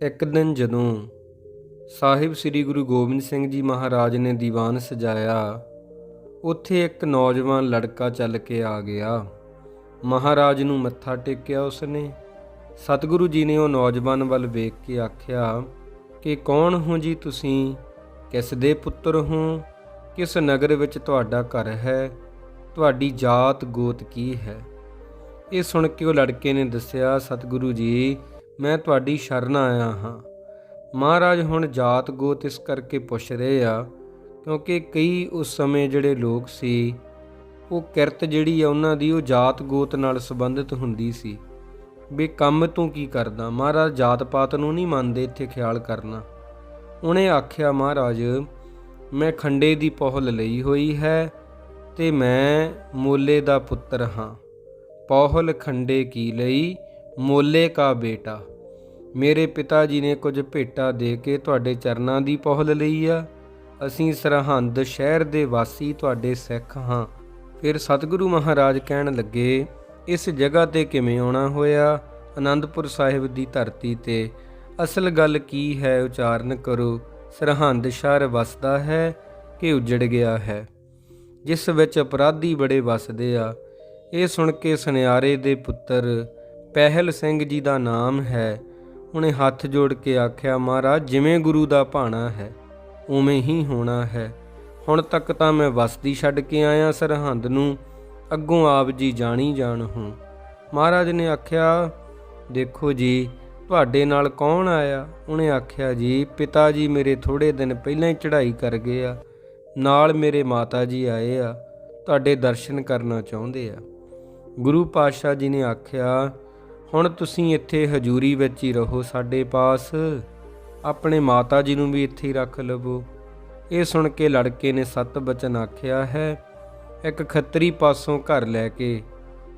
ਇੱਕ ਦਿਨ ਜਦੋਂ ਸਾਹਿਬ ਸ੍ਰੀ ਗੁਰੂ ਗੋਬਿੰਦ ਸਿੰਘ ਜੀ ਮਹਾਰਾਜ ਨੇ ਦੀਵਾਨ ਸਜਾਇਆ, ਉੱਥੇ ਇੱਕ ਨੌਜਵਾਨ ਲੜਕਾ ਚੱਲ ਕੇ ਆ ਗਿਆ। ਮਹਾਰਾਜ ਨੂੰ ਮੱਥਾ ਟੇਕਿਆ ਉਸਨੇ। ਸਤਿਗੁਰੂ ਜੀ ਨੇ ਉਹ ਨੌਜਵਾਨ ਵੱਲ ਵੇਖ ਕੇ ਆਖਿਆ, ਕਿ ਕੌਣ ਹੋ ਜੀ ਤੁਸੀਂ? ਕਿਸ ਦੇ ਪੁੱਤਰ ਹੋ? ਕਿਸ ਨਗਰ ਵਿੱਚ ਤੁਹਾਡਾ ਘਰ ਹੈ? ਤੁਹਾਡੀ ਜਾਤ ਗੋਤ ਕੀ ਹੈ? ਇਹ ਸੁਣ ਕੇ ਉਹ ਲੜਕੇ ਨੇ ਦੱਸਿਆ, ਸਤਿਗੁਰੂ ਜੀ ਮੈਂ ਤੁਹਾਡੀ ਸ਼ਰਨ ਆਇਆ ਹਾਂ। ਮਹਾਰਾਜ ਹੁਣ ਜਾਤ ਗੋਤ ਇਸ ਕਰਕੇ ਪੁੱਛ ਰਹੇ ਆ, ਕਿਉਂਕਿ ਕਈ ਉਸ ਸਮੇਂ ਜਿਹੜੇ ਲੋਕ ਸੀ, ਉਹ ਕਿਰਤ ਜਿਹੜੀ ਆ ਉਹਨਾਂ ਦੀ ਉਹ ਜਾਤ ਗੋਤ ਨਾਲ ਸੰਬੰਧਿਤ ਹੁੰਦੀ ਸੀ। ਵੀ ਕੰਮ ਤੂੰ ਕੀ ਕਰਦਾ? ਮਹਾਰਾਜ ਜਾਤ ਪਾਤ ਨੂੰ ਨਹੀਂ ਮੰਨਦੇ ਇੱਥੇ ਖਿਆਲ ਕਰਨਾ। ਉਹਨੇ ਆਖਿਆ, ਮਹਾਰਾਜ, ਮੈਂ ਖੰਡੇ ਦੀ ਪਹੁਲ ਲਈ ਹੋਈ ਹੈ ਤੇ ਮੈਂ ਮੋਲੇ ਦਾ ਪੁੱਤਰ ਹਾਂ। ਪਹੁਲ ਖੰਡੇ ਕੀ ਲਈ? ਮੋਲੇ ਕਾ ਬੇਟਾ, ਮੇਰੇ ਪਿਤਾ ਜੀ ਨੇ ਕੁਝ ਭੇਟਾ ਦੇ ਕੇ ਤੁਹਾਡੇ ਚਰਨਾਂ ਦੀ ਪਹੁਲ ਲਈ ਆ। ਅਸੀਂ ਸਰਹੰਦ ਸ਼ਹਿਰ ਦੇ ਵਾਸੀ ਤੁਹਾਡੇ ਸਿੱਖ ਹਾਂ। ਫਿਰ ਸਤਿਗੁਰੂ ਮਹਾਰਾਜ ਕਹਿਣ ਲੱਗੇ, ਇਸ ਜਗ੍ਹਾ ਤੇ ਕਿਵੇਂ ਆਉਣਾ ਹੋਇਆ? ਆਨੰਦਪੁਰ ਸਾਹਿਬ ਦੀ ਧਰਤੀ ਤੇ, ਅਸਲ ਗੱਲ ਕੀ ਹੈ ਉਚਾਰਨ ਕਰੋ। ਸਰਹੰਦ ਸ਼ਹਿਰ ਵਸਦਾ ਹੈ ਕਿ ਉਜੜ ਗਿਆ ਹੈ? ਜਿਸ ਵਿੱਚ ਅਪਰਾਧੀ ਬੜੇ ਵਸਦੇ ਆ। ਇਹ ਸੁਣ ਕੇ ਸੁਨਿਆਰੇ ਦੇ ਪੁੱਤਰ ਪਹਿਲ ਸਿੰਘ ਜੀ ਦਾ ਨਾਮ ਹੈ। ਉਹਨੇ ਹੱਥ ਜੋੜ ਕੇ ਆਖਿਆ, ਮਹਾਰਾਜ, ਜਿਵੇਂ ਗੁਰੂ ਦਾ ਭਾਣਾ ਹੈ, ਉਵੇਂ ਹੀ ਹੋਣਾ ਹੈ। ਹੁਣ ਤੱਕ ਤਾਂ ਮੈਂ ਵਸਦੀ ਛੱਡ ਕੇ ਆਇਆ ਸਰਹੰਦ ਨੂੰ, ਅੱਗੋਂ ਆਪ ਜੀ ਜਾਣੀ ਜਾਣ ਹੂੰ ਮਹਾਰਾਜ ਨੇ ਆਖਿਆ, ਦੇਖੋ ਜੀ, ਤੁਹਾਡੇ ਨਾਲ ਕੌਣ ਆਇਆ? ਉਹਨੇ ਆਖਿਆ, ਜੀ, ਪਿਤਾ ਜੀ ਮੇਰੇ ਥੋੜੇ ਦਿਨ ਪਹਿਲਾਂ ਹੀ ਚੜ੍ਹਾਈ ਕਰ ਗਏ ਆ। ਨਾਲ ਮੇਰੇ ਮਾਤਾ ਜੀ ਆਏ ਆ। ਤੁਹਾਡੇ ਦਰਸ਼ਨ ਕਰਨਾ ਚਾਹੁੰਦੇ ਆ। ਗੁਰੂ ਪਾਤਸ਼ਾਹ ਜੀ ਨੇ ਆਖਿਆ ਹੁਣ ਤੁਸੀਂ ਇੱਥੇ ਹਜੂਰੀ ਵਿੱਚ ਹੀ ਰਹੋ ਸਾਡੇ ਪਾਸ। ਆਪਣੇ ਮਾਤਾ ਜੀ ਨੂੰ ਵੀ ਇੱਥੇ ਹੀ ਰੱਖ ਲਵੋ। ਇਹ ਸੁਣ ਕੇ ਲੜਕੇ ਨੇ ਸਤ ਬਚਨ ਆਖਿਆ ਹੈ, ਇੱਕ ਖੱਤਰੀ ਪਾਸੋਂ ਘਰ ਲੈ ਕੇ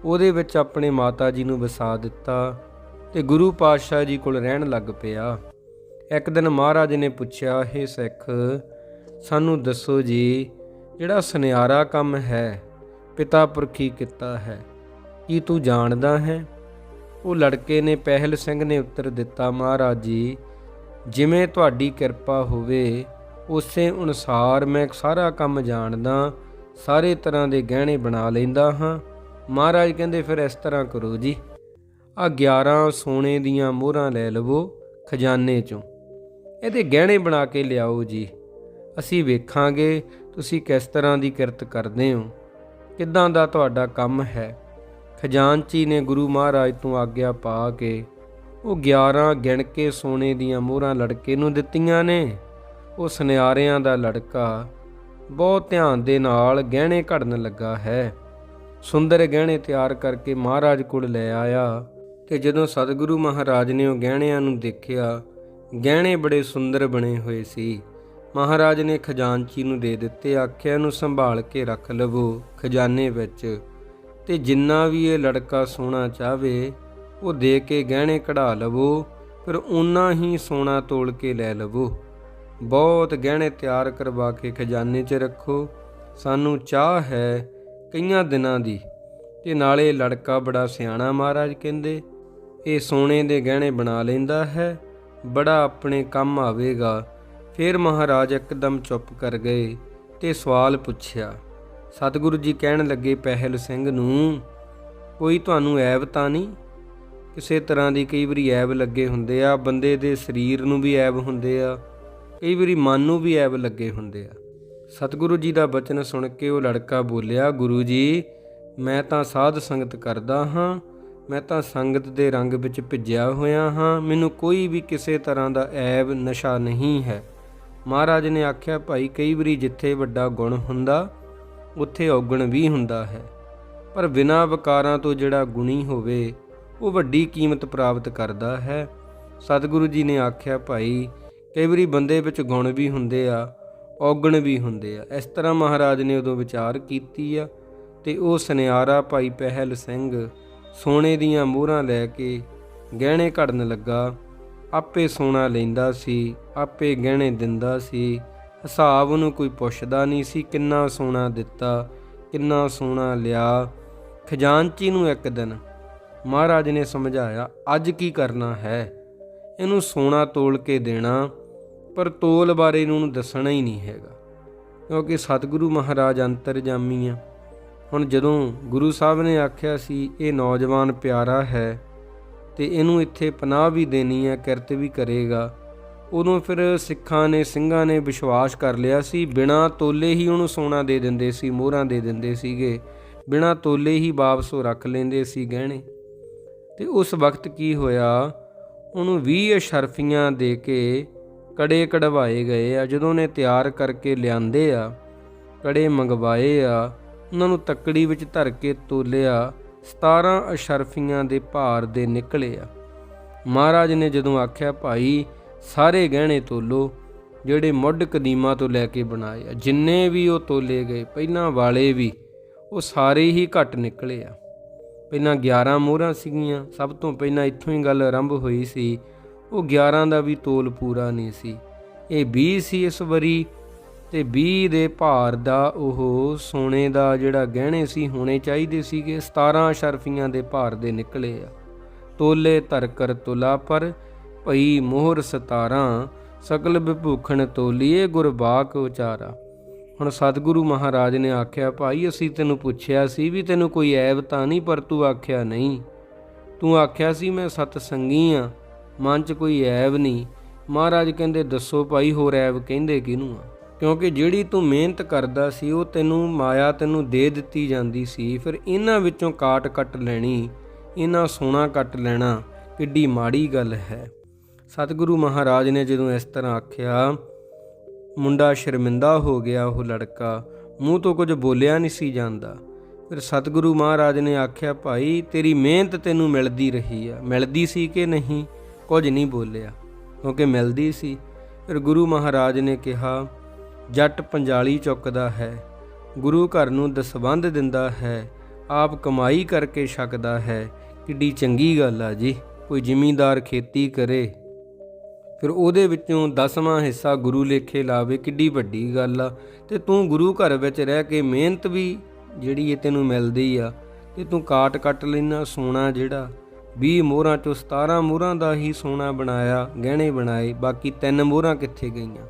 ਉਹਦੇ ਵਿੱਚ ਆਪਣੇ ਮਾਤਾ ਜੀ ਨੂੰ ਵਸਾ ਦਿੱਤਾ ਤੇ ਗੁਰੂ ਪਾਤਸ਼ਾਹ ਜੀ ਕੋਲ ਰਹਿਣ ਲੱਗ ਪਿਆ। ਇੱਕ ਦਿਨ ਮਹਾਰਾਜ ਨੇ ਪੁੱਛਿਆ हे ਸਿੱਖ, ਸਾਨੂੰ ਦੱਸੋ ਜੀ, ਜਿਹੜਾ ਸੁਨਿਆਰਾ ਕੰਮ ਹੈ, ਪਿਤਾ ਪੁਰਖੀ ਕੀਤਾ ਹੈ, ਕੀ ਤੂੰ ਜਾਣਦਾ ਹੈ? ਉਹ ਲੜਕੇ ਨੇ ਪਹਿਲ ਸਿੰਘ ਨੇ ਉੱਤਰ ਦਿੱਤਾ, ਮਹਾਰਾਜ ਜੀ, ਜਿਵੇਂ ਤੁਹਾਡੀ ਕਿਰਪਾ ਹੋਵੇ, ਉਸੇ ਅਨੁਸਾਰ ਮੈਂ ਸਾਰਾ ਕੰਮ ਜਾਣਦਾ, ਸਾਰੇ ਤਰ੍ਹਾਂ ਦੇ ਗਹਿਣੇ ਬਣਾ ਲੈਂਦਾ ਹਾਂ। ਮਹਾਰਾਜ ਕਹਿੰਦੇ, ਫਿਰ ਇਸ ਤਰ੍ਹਾਂ ਕਰੋ ਜੀ। ਆ 11 ਸੋਨੇ ਦੀਆਂ ਮੋਹਰਾਂ ਲੈ ਲਵੋ ਖਜ਼ਾਨੇ ਚੋਂ। ਇਹਦੇ ਗਹਿਣੇ ਬਣਾ ਕੇ ਲਿਆਓ ਜੀ। ਅਸੀਂ ਵੇਖਾਂਗੇ ਤੁਸੀਂ ਕਿਸ ਤਰ੍ਹਾਂ ਦੀ ਕਿਰਤ ਕਰਦੇ ਹੋ। ਕਿੱਦਾਂ ਦਾ ਤੁਹਾਡਾ ਕੰਮ ਹੈ? ਖਜ਼ਾਨਚੀ ਨੇ ਗੁਰੂ ਮਹਾਰਾਜ ਤੋਂ ਆਗਿਆ ਪਾ ਕੇ ਉਹ 11 ਗਿਣ ਕੇ ਸੋਨੇ ਦੀਆਂ ਮੋਹਰਾਂ ਲੜਕੇ ਨੂੰ ਦਿੱਤੀਆਂ ਨੇ। ਉਹ ਸੁਨਿਆਰਿਆਂ ਦਾ ਲੜਕਾ ਬਹੁਤ ਧਿਆਨ ਦੇ ਨਾਲ ਗਹਿਣੇ ਘੜਨ ਲੱਗਾ ਹੈ। ਸੁੰਦਰ ਗਹਿਣੇ ਤਿਆਰ ਕਰਕੇ ਮਹਾਰਾਜ ਕੋਲ ਲੈ ਆਇਆ ਤੇ ਜਦੋਂ ਸਤਿਗੁਰੂ ਮਹਾਰਾਜ ਨੇ ਉਹ ਗਹਿਣਿਆਂ ਨੂੰ ਦੇਖਿਆ, ਗਹਿਣੇ ਬੜੇ ਸੁੰਦਰ ਬਣੇ ਹੋਏ ਸੀ। ਮਹਾਰਾਜ ਨੇ ਖਜ਼ਾਨਚੀ ਨੂੰ ਦੇ ਦਿੱਤੇ, ਆਖਿਆ ਨੂੰ ਸੰਭਾਲ ਕੇ ਰੱਖ ਲਵੋ ਖਜ਼ਾਨੇ ਵਿੱਚ। ਤੇ ਜਿੰਨਾ ਵੀ ਇਹ ਲੜਕਾ ਸੋਨਾ ਚਾਹਵੇ, ਉਹ ਦੇ ਕੇ ਗਹਿਣੇ ਕਢਾ ਲਵੋ, ਫਿਰ ਉਨਾ ਹੀ ਸੋਨਾ ਤੋਲ ਕੇ ਲੈ ਲਵੋ। ਬਹੁਤ ਗਹਿਣੇ ਤਿਆਰ ਕਰਵਾ ਕੇ ਖਜ਼ਾਨੇ 'ਚ ਰੱਖੋ। ਸਾਨੂੰ ਚਾਹ ਹੈ ਕਈਆਂ ਦਿਨਾਂ ਦੀ। ਤੇ ਨਾਲੇ ਲੜਕਾ ਬੜਾ ਸਿਆਣਾ ਮਹਾਰਾਜ ਕਹਿੰਦੇ, ਇਹ ਸੋਨੇ ਦੇ ਗਹਿਣੇ ਬਣਾ ਲੈਂਦਾ ਹੈ, ਬੜਾ ਆਪਣੇ ਕੰਮ ਆਵੇਗਾ। ਫਿਰ ਮਹਾਰਾਜ ਇੱਕਦਮ ਚੁੱਪ ਕਰ ਗਏ ਤੇ ਸਵਾਲ ਪੁੱਛਿਆ ਸਤਿਗੁਰੂ ਜੀ ਕਹਿਣ ਲੱਗੇ ਪਹਿਲ ਸਿੰਘ ਨੂੰ, ਕੋਈ ਤੁਹਾਨੂੰ ਐਬ ਤਾਂ ਨਹੀਂ? ਕਿਸੇ ਤਰ੍ਹਾਂ ਦੀ ਕਈ ਵਾਰੀ ਐਬ ਲੱਗੇ ਹੁੰਦੇ ਆ, ਬੰਦੇ ਦੇ ਸਰੀਰ ਨੂੰ ਵੀ ਐਬ ਹੁੰਦੇ ਆ, ਕਈ ਵਾਰੀ ਮਨ ਨੂੰ ਵੀ ਐਬ ਲੱਗੇ ਹੁੰਦੇ ਆ। ਸਤਿਗੁਰੂ ਜੀ ਦਾ ਬਚਨ ਸੁਣ ਕੇ ਉਹ ਲੜਕਾ ਬੋਲਿਆ, ਗੁਰੂ ਜੀ, ਮੈਂ ਤਾਂ ਸਾਧ ਸੰਗਤ ਕਰਦਾ ਹਾਂ, ਮੈਂ ਤਾਂ ਸੰਗਤ ਦੇ ਰੰਗ ਵਿੱਚ ਭਿੱਜਿਆ ਹੋਇਆ ਹਾਂ, ਮੈਨੂੰ ਕੋਈ ਵੀ ਕਿਸੇ ਤਰ੍ਹਾਂ ਦਾ ਐਬ, ਨਸ਼ਾ ਨਹੀਂ ਹੈ। ਮਹਾਰਾਜ ਨੇ ਆਖਿਆ, ਭਾਈ, ਕਈ ਵਾਰੀ ਜਿੱਥੇ ਵੱਡਾ ਗੁਣ ਹੁੰਦਾ ਉੱਥੇ ਔਗਣ ਵੀ ਹੁੰਦਾ ਹੈ। ਪਰ ਬਿਨਾਂ ਵਿਕਾਰਾਂ ਤੋਂ ਜਿਹੜਾ ਗੁਣੀ ਹੋਵੇ, ਉਹ ਵੱਡੀ ਕੀਮਤ ਪ੍ਰਾਪਤ ਕਰਦਾ ਹੈ। ਸਤਿਗੁਰੂ ਜੀ ਨੇ ਆਖਿਆ, ਭਾਈ, ਕਈ ਵਾਰੀ ਬੰਦੇ ਵਿੱਚ ਗੁਣ ਵੀ ਹੁੰਦੇ ਆ, ਔਗਣ ਵੀ ਹੁੰਦੇ ਆ। ਇਸ ਤਰ੍ਹਾਂ ਮਹਾਰਾਜ ਨੇ ਉਦੋਂ ਵਿਚਾਰ ਕੀਤੀ ਆ ਤੇ ਉਹ ਸੁਨਿਆਰਾ ਭਾਈ ਪਹਿਲ ਸਿੰਘ ਸੋਨੇ ਦੀਆਂ ਮੋਹਰਾਂ ਲੈ ਕੇ ਗਹਿਣੇ ਘੜਨ ਲੱਗਾ। ਆਪੇ ਸੋਨਾ ਲੈਂਦਾ ਸੀ, ਆਪੇ ਗਹਿਣੇ ਦਿੰਦਾ ਸੀ। ਹਿਸਾਬ ਨੂੰ ਕੋਈ ਪੁੱਛਦਾ ਨਹੀਂ ਸੀ ਕਿੰਨਾ ਸੋਨਾ ਦਿੱਤਾ, ਕਿੰਨਾ ਸੋਨਾ ਲਿਆ। ਖਜ਼ਾਨਚੀ ਨੂੰ ਇੱਕ ਦਿਨ ਮਹਾਰਾਜ ਨੇ ਸਮਝਾਇਆ, ਅੱਜ ਕੀ ਕਰਨਾ ਹੈ? ਇਹਨੂੰ ਸੋਨਾ ਤੋਲ ਕੇ ਦੇਣਾ, ਪਰ ਤੋਲ ਬਾਰੇ ਇਹਨੂੰ ਦੱਸਣਾ ਹੀ ਨਹੀਂ ਹੈਗਾ। ਕਿਉਂਕਿ ਸਤਿਗੁਰੂ ਮਹਾਰਾਜ ਅੰਤਰਜਾਮੀ ਆ। ਹੁਣ ਜਦੋਂ ਗੁਰੂ ਸਾਹਿਬ ਨੇ ਆਖਿਆ ਸੀ, ਇਹ ਨੌਜਵਾਨ ਪਿਆਰਾ ਹੈ ਤੇ ਇਹਨੂੰ ਇੱਥੇ ਪਨਾਹ ਵੀ ਦੇਣੀ ਹੈ, ਕਿਰਤ ਵੀ ਕਰੇਗਾ ਉਦੋਂ ਫਿਰ ਸਿੱਖਾਂ ਨੇ, ਸਿੰਘਾਂ ਨੇ ਵਿਸ਼ਵਾਸ ਕਰ ਲਿਆ ਸੀ। ਬਿਨਾ ਤੋਲੇ ਹੀ ਉਹਨੂੰ ਸੋਨਾ ਦੇ ਦਿੰਦੇ ਸੀ, ਮੋਹਰਾਂ ਦੇ ਦਿੰਦੇ ਸੀਗੇ। ਬਿਨਾ ਤੋਲੇ ਹੀ ਵਾਪਸ ਉਹ ਰੱਖ ਲੈਂਦੇ ਸੀ ਗਹਿਣੇ। ਤੇ ਉਸ ਵਕਤ ਕੀ ਹੋਇਆ? ਉਹਨੂੰ 20 ਅਸ਼ਰਫੀਆਂ ਦੇ ਕੇ ਕੜੇ ਕਢਵਾਏ ਗਏ ਆ। ਜਦੋਂ ਨੇ ਤਿਆਰ ਕਰਕੇ ਲਿਆਂਦੇ ਆ, ਕੜੇ ਮੰਗਵਾਏ ਆ, ਉਹਨਾਂ ਨੂੰ ਤੱਕੜੀ ਵਿੱਚ ਧਰ ਕੇ ਤੋਲਿਆ 17 ਅਸ਼ਰਫੀਆਂ ਦੇ ਭਾਰ ਦੇ ਨਿਕਲੇ ਆ। ਮਹਾਰਾਜ ਨੇ ਜਦੋਂ ਆਖਿਆ, ਭਾਈ ਸਾਰੇ ਗਹਿਣੇ ਤੋਲੋ, ਜਿਹੜੇ ਮੁੱਢ ਕਦੀਮਾ ਤੋਂ ਲੈ ਕੇ ਬਣਾਏ ਆ। ਜਿੰਨੇ ਵੀ ਉਹ ਤੋਲੇ ਗਏ, ਪਹਿਲਾਂ ਵਾਲੇ ਵੀ, ਉਹ ਸਾਰੇ ਹੀ ਘੱਟ ਨਿਕਲੇ ਆ। ਪਹਿਲਾਂ 11 ਮੋਹਰਾਂ ਸੀਗੀਆਂ, ਸਭ ਤੋਂ ਪਹਿਲਾਂ ਇੱਥੋਂ ਹੀ ਗੱਲ ਆਰੰਭ ਹੋਈ ਸੀ, ਉਹ 11 ਦਾ ਵੀ ਤੋਲ ਪੂਰਾ ਨਹੀਂ ਸੀ। ਇਹ 20 ਸੀ ਇਸ ਵਾਰੀ, ਤੇ 20 ਦੇ ਭਾਰ ਦਾ ਉਹ ਸੋਨੇ ਦਾ ਜਿਹੜਾ ਗਹਿਣੇ ਸੀ, ਹੋਣੇ ਚਾਹੀਦੇ ਸੀਗੇ 17 ਸ਼ਰਫੀਆਂ ਦੇ ਭਾਰ ਦੇ ਨਿਕਲੇ ਆ। ਤੋਲੇ ਧਰ ਕਰ ਤੁਲਾ ਪਰ ਭਈ ਮੋਹਰ 17 ਸਕਲ ਵਿਭੂਖਣ ਤੋਲੀਏ ਗੁਰਬਾਕ ਉਚਾਰਾ। ਹੁਣ ਸਤਿਗੁਰੂ ਮਹਾਰਾਜ ਨੇ ਆਖਿਆ, ਭਾਈ, ਅਸੀਂ ਤੈਨੂੰ ਪੁੱਛਿਆ ਸੀ ਵੀ ਤੈਨੂੰ ਕੋਈ ਐਬ ਤਾਂ ਨਹੀਂ, ਪਰ ਤੂੰ ਆਖਿਆ ਨਹੀਂ। ਤੂੰ ਆਖਿਆ ਸੀ, ਮੈਂ ਸਤ ਸੰਗੀ ਆ, ਮਨ 'ਚ ਕੋਈ ਐਬ ਨਹੀਂ। ਮਹਾਰਾਜ ਕਹਿੰਦੇ, ਦੱਸੋ ਭਾਈ, ਹੋਰ ਐਬ ਕਹਿੰਦੇ ਕਿਹਨੂੰ ਆ? ਕਿਉਂਕਿ ਜਿਹੜੀ ਤੂੰ ਮਿਹਨਤ ਕਰਦਾ ਸੀ, ਉਹ ਤੈਨੂੰ ਮਾਇਆ ਤੈਨੂੰ ਦੇ ਦਿੱਤੀ ਜਾਂਦੀ ਸੀ। ਫਿਰ ਇਹਨਾਂ ਵਿੱਚੋਂ ਕਾਟ ਕੱਟ ਲੈਣੀ, ਇਹਨਾਂ ਸੋਨਾ ਕੱਟ ਲੈਣਾ, ਕਿੱਡੀ ਮਾੜੀ ਗੱਲ ਹੈ। ਸਤਿਗੁਰੂ ਮਹਾਰਾਜ ਨੇ ਜਦੋਂ ਇਸ ਤਰ੍ਹਾਂ ਆਖਿਆ, ਮੁੰਡਾ ਸ਼ਰਮਿੰਦਾ ਹੋ ਗਿਆ ਉਹ ਲੜਕਾ, ਮੂੰਹ ਤੋਂ ਕੁਝ ਬੋਲਿਆ ਨਹੀਂ ਸੀ ਜਾਂਦਾ। ਫਿਰ ਸਤਿਗੁਰੂ ਮਹਾਰਾਜ ਨੇ ਆਖਿਆ, ਭਾਈ, ਤੇਰੀ ਮਿਹਨਤ ਤੈਨੂੰ ਮਿਲਦੀ ਰਹੀ ਆ। ਮਿਲਦੀ ਸੀ ਕਿ ਨਹੀਂ? ਕੁਝ ਨਹੀਂ ਬੋਲਿਆ, ਕਿਉਂਕਿ ਮਿਲਦੀ ਸੀ। ਫਿਰ ਗੁਰੂ ਮਹਾਰਾਜ ਨੇ ਕਿਹਾ, ਜੱਟ ਪੰਜਾਲੀ ਚੁੱਕਦਾ ਹੈ, ਗੁਰੂ ਘਰ ਨੂੰ ਦਸਵੰਧ ਦਿੰਦਾ ਹੈ, ਆਪ ਕਮਾਈ ਕਰਕੇ ਛਕਦਾ ਹੈ। ਕਿੱਡੀ ਚੰਗੀ ਗੱਲ ਆ ਜੀ, ਕੋਈ ਜ਼ਿਮੀਂਦਾਰ ਖੇਤੀ ਕਰੇ। ਫਿਰ ਉਹਦੇ ਵਿੱਚੋਂ ਦਸਵਾਂ ਹਿੱਸਾ ਗੁਰੂ ਲੇਖੇ ਲਾਵੇ, ਕਿੱਡੀ ਵੱਡੀ ਗੱਲ ਆ। ਤੇ ਤੂੰ ਗੁਰੂ ਘਰ ਵਿੱਚ ਰਹਿ ਕੇ ਮਿਹਨਤ ਵੀ ਜਿਹੜੀ ਇਹ ਤੈਨੂੰ ਮਿਲਦੀ ਆ, ਤੇ ਤੂੰ ਕਾਟ ਕੱਟ ਲੈਣਾ ਸੋਨਾ ਜਿਹੜਾ 20 ਮੋਹਰਾਂ ਚੋਂ 17 ਮੋਹਰਾਂ ਦਾ ਹੀ ਸੋਨਾ ਬਣਾਇਆ, ਗਹਿਣੇ ਬਣਾਏ, ਬਾਕੀ ਤਿੰਨ ਮੋਹਰਾਂ ਕਿੱਥੇ ਗਈਆਂ?